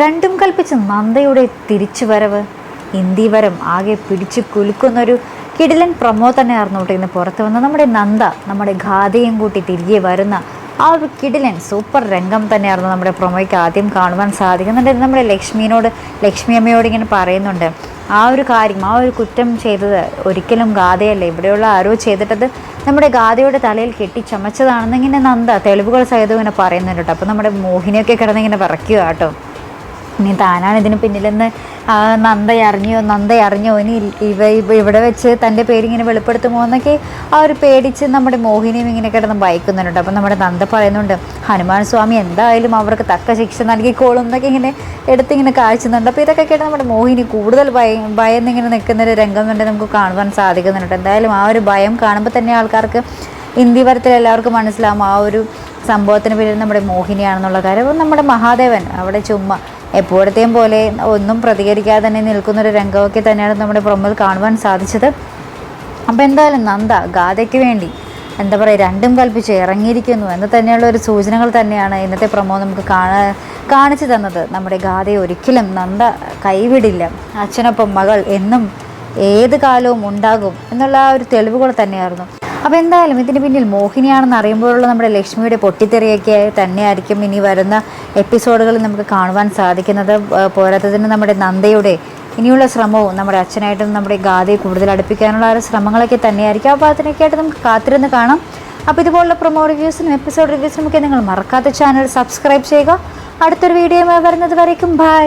രണ്ടും കൽപ്പിച്ച് നന്ദയുടെ തിരിച്ചു തിരിച്ചുവരവ്. ഇന്ത്യവരം ആകെ പിടിച്ചു കുലുക്കുന്നൊരു കിടിലൻ പ്രമോ തന്നെയായിരുന്നു അറിഞ്ഞോട്ടെ ഇന്ന് പുറത്ത് വന്ന നമ്മുടെ നന്ദ നമ്മുടെ ഖാദയും കൂട്ടി തിരികെ വരുന്ന ആ ഒരു കിടിലൻ സൂപ്പർ രംഗം തന്നെയായിരുന്നു നമ്മുടെ പ്രൊമോയ്ക്ക് ആദ്യം കാണുവാൻ സാധിക്കുന്നുണ്ട്. നമ്മുടെ ലക്ഷ്മിയോട് ലക്ഷ്മി അമ്മയോട് ഇങ്ങനെ പറയുന്നുണ്ട്. ആ ഒരു കാര്യം ആ ഒരു കുറ്റം ചെയ്തത് ഒരിക്കലും ഗാഥയല്ല. ഇവിടെയുള്ള ആരോ ചെയ്തിട്ടത് നമ്മുടെ ഗാഥയുടെ തലയിൽ കെട്ടിച്ചമച്ചതാണെന്ന് ഇങ്ങനെ നന്ദ തെളിവുകൾ സഹിതം ഇങ്ങനെ പറയുന്നുണ്ട് കേട്ടോ. അപ്പോൾ നമ്മുടെ മോഹിനിയൊക്കെ കിടന്നിങ്ങനെ വിറയ്ക്കുക കേട്ടോ. ഇനി താനാണ് ഇതിന് പിന്നിലെന്ന് നന്ദ അറിഞ്ഞോ നന്ദ അറിഞ്ഞോ ഇനി ഇവ ഇവ- ഇവിടെ വെച്ച് തന്റെ പേരിങ്ങനെ വെളിപ്പെടുത്തുമോ എന്നൊക്കെ ആ ഒരു പേടിച്ച് നമ്മുടെ മോഹിനിയും ഇങ്ങനെ കിടന്ന് ഭയക്കുന്നുണ്ട്. അപ്പം നമ്മുടെ നന്ദ പറയുന്നുണ്ട് ഹനുമാൻ സ്വാമി എന്തായാലും അവർക്ക് തക്ക ശിക്ഷ നൽകിക്കോളും എന്നൊക്കെ ഇങ്ങനെ എടുത്തിങ്ങനെ കാഴ്ചുന്നുണ്ട്. അപ്പോൾ ഇതൊക്കെ കേട്ട് നമ്മുടെ മോഹിനി കൂടുതൽ ഭയ ഭയന്നിങ്ങനെ നിൽക്കുന്ന നിൽക്കുന്നൊരു രംഗം തന്നെ നമുക്ക് കാണുവാൻ സാധിക്കുന്നുണ്ട്. എന്തായാലും ആ ഒരു ഭയം കാണുമ്പോൾ തന്നെ ആൾക്കാർക്ക് ഇന്ത്യ വരത്തിൽ എല്ലാവർക്കും മനസ്സിലാവും ആ ഒരു സംഭവത്തിന് പിന്നിൽ നമ്മുടെ മോഹിനിയാണെന്നുള്ള കാര്യം. നമ്മുടെ മഹാദേവൻ അവിടെ ചുമ്മാ എപ്പോഴത്തെയും പോലെ ഒന്നും പ്രതികരിക്കാതെ തന്നെ നിൽക്കുന്നൊരു രംഗമൊക്കെ തന്നെയാണ് നമ്മുടെ പ്രൊമോയിൽ കാണുവാൻ സാധിച്ചത്. അപ്പോൾ എന്തായാലും നന്ദ ഗാഥയ്ക്ക് വേണ്ടി എന്താ പറയുക രണ്ടും കൽപ്പിച്ച് ഇറങ്ങിയിരിക്കുന്നു എന്ന് തന്നെയുള്ള ഒരു സൂചനകൾ തന്നെയാണ് ഇന്നത്തെ പ്രമോ നമുക്ക് കാണാ കാണിച്ചു തന്നത്. നമ്മുടെ ഗാഥയെ ഒരിക്കലും നന്ദ കൈവിടില്ല. അച്ഛനൊപ്പം മകൾ എന്നും ഏത് കാലവും ഉണ്ടാകും എന്നുള്ള ആ ഒരു തെളിവുകൾ തന്നെയായിരുന്നു. അപ്പോൾ എന്തായാലും ഇതിന് പിന്നിൽ മോഹിനിയാണെന്ന് അറിയുമ്പോഴുള്ള നമ്മുടെ ലക്ഷ്മിയുടെ പൊട്ടിത്തെറിയൊക്കെ തന്നെയായിരിക്കും ഇനി വരുന്ന എപ്പിസോഡുകളിൽ നമുക്ക് കാണുവാൻ സാധിക്കുന്നത്. പോരാത്തതിന് നമ്മുടെ നന്ദയുടെ ഇനിയുള്ള ശ്രമവും നമ്മുടെ അച്ഛനായിട്ടും നമ്മുടെ ഗാഥയെ കൂടുതൽ അടുപ്പിക്കാനുള്ള ആ ശ്രമങ്ങളൊക്കെ തന്നെയായിരിക്കും. അപ്പോൾ അതിനൊക്കെയായിട്ട് നമുക്ക് കാത്തിരുന്ന് കാണാം. അപ്പോൾ ഇതുപോലുള്ള പ്രൊമോ റിവ്യൂസിനും എപ്പിസോഡ് റിവ്യൂസിനും ഒക്കെ നിങ്ങൾ മറക്കാത്ത ചാനൽ സബ്സ്ക്രൈബ് ചെയ്യുക. അടുത്തൊരു വീഡിയോയുമായി വരുന്നത് വരയ്ക്കും. ബൈ